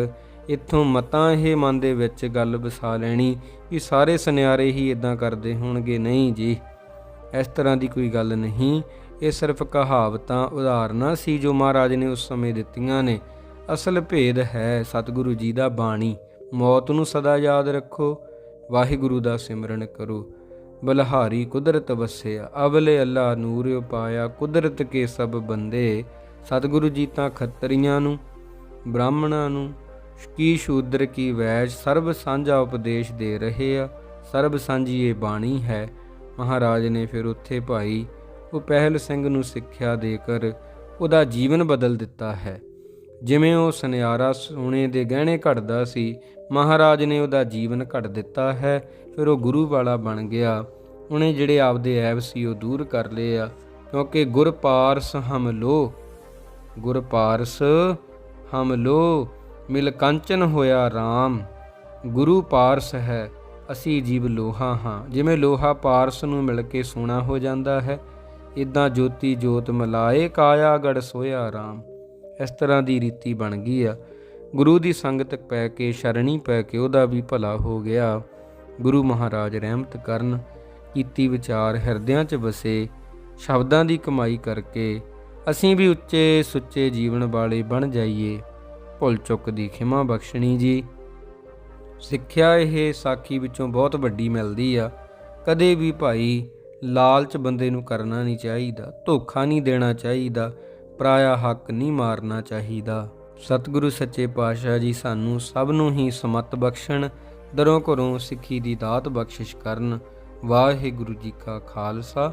ਇੱਥੋਂ ਮਤਾਂ ਇਹ ਮਨ ਦੇ ਵਿੱਚ ਗੱਲ ਵਸਾ ਲੈਣੀ ਕਿ ਸਾਰੇ ਸੁਨਿਆਰੇ ਹੀ ਇਦਾਂ ਕਰਦੇ ਹੋਣਗੇ, ਨਹੀਂ ਜੀ। ਇਸ ਤਰ੍ਹਾਂ ਦੀ ਕੋਈ ਗੱਲ ਨਹੀਂ। ਇਹ ਸਿਰਫ ਕਹਾਵਤਾਂ ਉਦਾਹਰਨਾਂ ਸੀ ਜੋ ਮਹਾਰਾਜ ਨੇ ਉਸ ਸਮੇਂ ਦਿੱਤੀਆਂ ਨੇ। ਅਸਲ ਭੇਦ ਹੈ ਸਤਿਗੁਰੂ ਜੀ ਦਾ ਬਾਣੀ। ਮੌਤ ਨੂੰ ਸਦਾ ਯਾਦ ਰੱਖੋ, ਵਾਹਿਗੁਰੂ ਦਾ ਸਿਮਰਨ ਕਰੋ। ਬਲਹਾਰੀ ਕੁਦਰਤ ਵਸਿਆ, ਅਵਲੇ ਅੱਲਾ ਨੂਰ ਪਾਇਆ ਕੁਦਰਤ ਕੇ ਸਭ ਬੰਦੇ। ਸਤਿਗੁਰੂ ਜੀ ਤਾਂ ਖੱਤਰੀਆਂ ਨੂੰ, ਬ੍ਰਾਹਮਣਾਂ ਨੂੰ, ਕੀ ਸ਼ੂਦਰ ਕੀ ਵੈਜ ਸਰਬ ਸਾਂਝਾ ਉਪਦੇਸ਼ ਦੇ ਰਹੇ ਆ, ਸਰਬ ਸਾਂਝੀ ਇਹ ਬਾਣੀ ਹੈ। ਮਹਾਰਾਜ ਨੇ ਫਿਰ ਉੱਥੇ ਭਾਈ, ਉਹ ਪਹਿਲ ਸਿੰਘ ਨੂੰ ਸਿੱਖਿਆ ਦੇ ਕਰ ਉਹਦਾ ਜੀਵਨ ਬਦਲ ਦਿੱਤਾ ਹੈ। ਜਿਵੇਂ ਉਹ ਸੁਨਿਆਰਾ ਸੋਨੇ ਦੇ ਗਹਿਣੇ ਘੜਦਾ ਸੀ, ਮਹਾਰਾਜ ਨੇ ਉਹਦਾ ਜੀਵਨ ਘੜ ਦਿੱਤਾ ਹੈ, ਫਿਰ ਉਹ ਗੁਰੂ ਵਾਲਾ ਬਣ ਗਿਆ। ਉਹਨੇ ਜਿਹੜੇ ਆਪਦੇ ਐਬ ਸੀ ਉਹ ਦੂਰ ਕਰ ਲਏ ਆ, ਕਿਉਂਕਿ ਗੁਰ ਪਾਰਸ ਹਮ ਲੋ ਗੁਰ ਪਾਰਸ, ਹਮ ਲੋ, ਮਿਲ ਕੰਚਨ ਹੋਇਆ RAM ਗੁਰੂ ਪਾਰਸ ਹੈ, ਅਸੀਂ ਜੀਵ ਲੋਹਾ ਹਾਂ। ਜਿਵੇਂ ਲੋਹਾ ਪਾਰਸ ਨੂੰ ਮਿਲ ਕੇ ਸੋਨਾ ਹੋ ਜਾਂਦਾ ਹੈ ਇਦਾਂ ਜੋਤੀ ਜੋਤ ਮਲਾਏ ਕਾਇਆ ਗੜ ਸੋਇਆ RAM ਇਸ ਤਰ੍ਹਾਂ ਦੀ ਰੀਤੀ ਬਣ ਗਈ ਆ। ਗੁਰੂ ਦੀ ਸੰਗਤ ਪੈ ਕੇ, ਸ਼ਰਣੀ ਪੈ ਕੇ ਉਹਦਾ ਵੀ ਭਲਾ ਹੋ ਗਿਆ। ਗੁਰੂ ਮਹਾਰਾਜ ਰਹਿਮਤ ਕਰਨ, ਕੀਤੀ ਵਿਚਾਰ ਹਿਰਦਿਆਂ 'ਚ ਵਸੇ, ਸ਼ਬਦਾਂ ਦੀ ਕਮਾਈ ਕਰਕੇ ਅਸੀਂ ਵੀ ਉੱਚੇ ਸੁੱਚੇ ਜੀਵਨ ਵਾਲੇ ਬਣ ਜਾਈਏ, ਭੁੱਲ ਚੁੱਕ ਦੀ ਖਿਮਾ ਬਖਸ਼ਣੀ ਜੀ। ਸਿੱਖਿਆ ਇਹ ਸਾਖੀ ਵਿੱਚੋਂ ਬਹੁਤ ਵੱਡੀ ਮਿਲਦੀ ਆ। ਕਦੇ ਵੀ ਭਾਈ ਲਾਲਚ ਬੰਦੇ ਨੂੰ ਕਰਨਾ ਨਹੀਂ ਚਾਹੀਦਾ, ਧੋਖਾ ਨਹੀਂ ਦੇਣਾ ਚਾਹੀਦਾ, ਪਰਾਇਆ ਹੱਕ ਨਹੀਂ ਮਾਰਨਾ ਚਾਹੀਦਾ। ਸਤਿਗੁਰੂ ਸੱਚੇ ਪਾਤਸ਼ਾਹ ਜੀ ਸਾਨੂੰ ਸਭ ਨੂੰ ਹੀ ਸਮਤ ਬਖਸ਼ਣ ਦਰੋਂ ਘਰੋਂ ਸਿੱਖੀ ਦੀ ਦਾਤ ਬਖਸ਼ਿਸ਼ ਕਰਨ। ਵਾਹਿਗੁਰੂ ਜੀ ਕਾ ਖਾਲਸਾ।